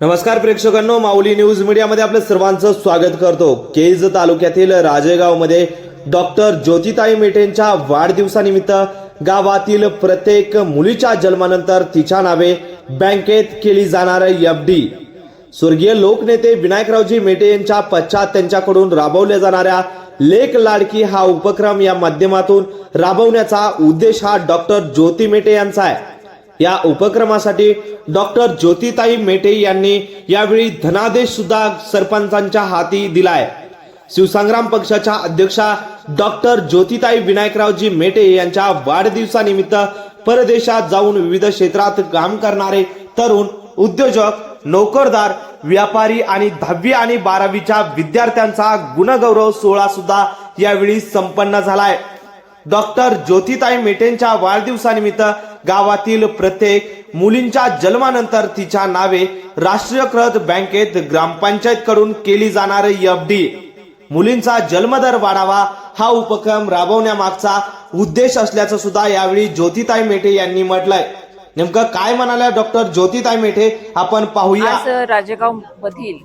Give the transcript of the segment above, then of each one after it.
नमस्कार प्रेक्षकांनो माऊली न्यूज मीडियामध्ये आपलं सर्वांचं स्वागत करतो. केज तालुक्यातील राजेगावमध्ये डॉक्टर ज्योतिताई मेटेंच्या वाढदिवसानिमित्त गावातील प्रत्येक मुलीच्या जन्मानंतर तिच्या नावे बँकेत केली जाणार एफ डी. स्वर्गीय लोकनेते विनायकरावजी मेटे यांच्या पश्चात त्यांच्याकडून राबवल्या जाणाऱ्या लेख लाडकी हा उपक्रम या माध्यमातून राबवण्याचा उद्देश हा डॉक्टर ज्योती मेटे यांचा आहे. या उपक्रमासाठी डॉक्टर ज्योतिताई मेटे यांनी यावेळी धनादेश सुद्धा सरपंचांच्या हाती दिलाय. शिवसंग्राम पक्षाच्या अध्यक्षा डॉक्टर ज्योतिताई विनायकरावजी मेटे यांच्या वाढदिवसानिमित्त परदेशात जाऊन विविध क्षेत्रात काम करणारे तरुण उद्योजक नोकरदार व्यापारी आणि दहावी आणि बारावीच्या विद्यार्थ्यांचा गुणगौरव सोहळा सुद्धा यावेळी संपन्न झालाय. डॉक्टर ज्योतिताई मेटेंच्या वाढदिवसानिमित्त गावातील प्रत्येक मुलींच्या जन्मानंतर तिच्या नावे राष्ट्रीयकृत बँकेत ग्रामपंचायत कडून केली जाणारी एफ डी. मुलींचा जन्मदर वाढावा हा उपक्रम राबवण्यामागचा उद्देश असल्याचं सुद्धा यावेळी ज्योतिताई मेटे यांनी म्हटलंय. नेमकं काय म्हणाल्या डॉक्टर ज्योतिताई मेटे? आपण पाहूया. आज राजेगाव मधील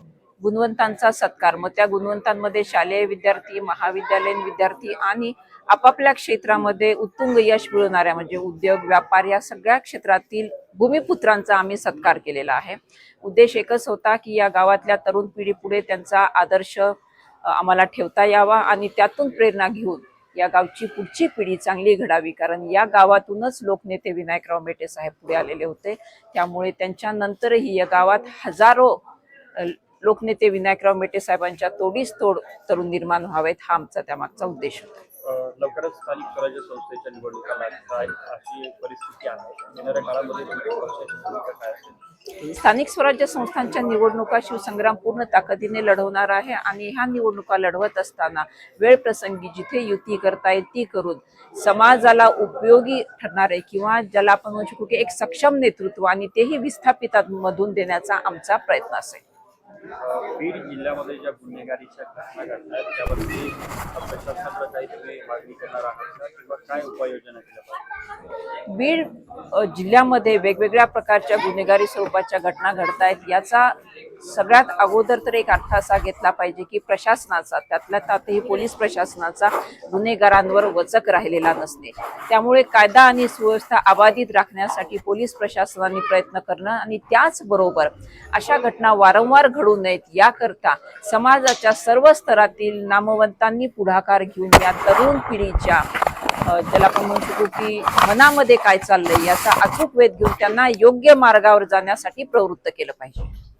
गुणवंतांचा सत्कार. मग त्या गुणवंतांमध्ये शालेय विद्यार्थी महाविद्यालयीन विद्यार्थी आणि आपापल्या क्षेत्रामध्ये उत्तुंग यश मिळवणाऱ्या म्हणजे उद्योग व्यापार या सगळ्या क्षेत्रातील भूमिपुत्रांचा आम्ही सत्कार केलेला आहे. उद्देश एकच होता की या गावातल्या तरुण पिढी पुढे त्यांचा आदर्श आम्हाला ठेवता यावा आणि त्यातून प्रेरणा घेऊन या गावची पुढची पिढी चांगली घडावी. कारण या गावातूनच लोकनेते विनायकराव मेटे साहेब पुढे आलेले होते. त्यामुळे त्यांच्या नंतरही या गावात हजारो लोकनेते विनायकराव मेटे साहेबांच्या तोडीस तोड तरुण निर्माण व्हावेत हा आमचा त्यामागचा उद्देश होता. लवकरच स्थानिक स्वराज्य संस्थेच्या निवडणुका अशी परिस्थिती आहे? येणाऱ्या काळामध्ये स्थानिक स्वराज्य संस्थांच्या निवडणुका शिवसंग्राम पूर्ण ताकदीने लढवणार आहे आणि ह्या निवडणुका लढवत असताना वेळ प्रसंगी जिथे युती करता येईल ती करून समाजाला उपयोगी ठरणारे किंवा ज्याला आपण म्हणू शकू की एक सक्षम नेतृत्व आणि तेही विस्थापितांमधून देण्याचा आमचा प्रयत्न असेल. बीड जिल्ह्यामध्ये ज्या गुन्हेगारीच्या घटना घडत त्यावरती प्रशासनाकडे काही तुम्ही मागणी करणार आहात का? किंवा काय उपाययोजना केल्या पाहिजे बीड अ, जिल्ह्यामध्ये वेगवेगळ्या प्रकारच्या गुन्हेगारी स्वरूपाच्या घटना घडत आहेत याचा सगळ्यात अगोदर तर एक अर्थ असा घेतला पाहिजे की प्रशासनाचा त्यातल्या त्यातही पोलीस प्रशासनाचा गुन्हेगारांवर वचक राहिलेला नसते. त्यामुळे कायदा आणि सुव्यवस्था अबाधित राखण्यासाठी पोलीस प्रशासनाने प्रयत्न करणं आणि त्याचबरोबर अशा घटना वारंवार घडू नयेत याकरता समाजाच्या सर्व स्तरातील नामवंतांनी पुढाकार घेऊन या तरुण पिढीच्या त्याला ज्याला आपण म्हणू शकू की मनामध्ये काय चाललंय याचा अचूक वेध घेऊन त्यांना योग्य मार्गावर जाण्यासाठी प्रवृत्त केलं पाहिजे.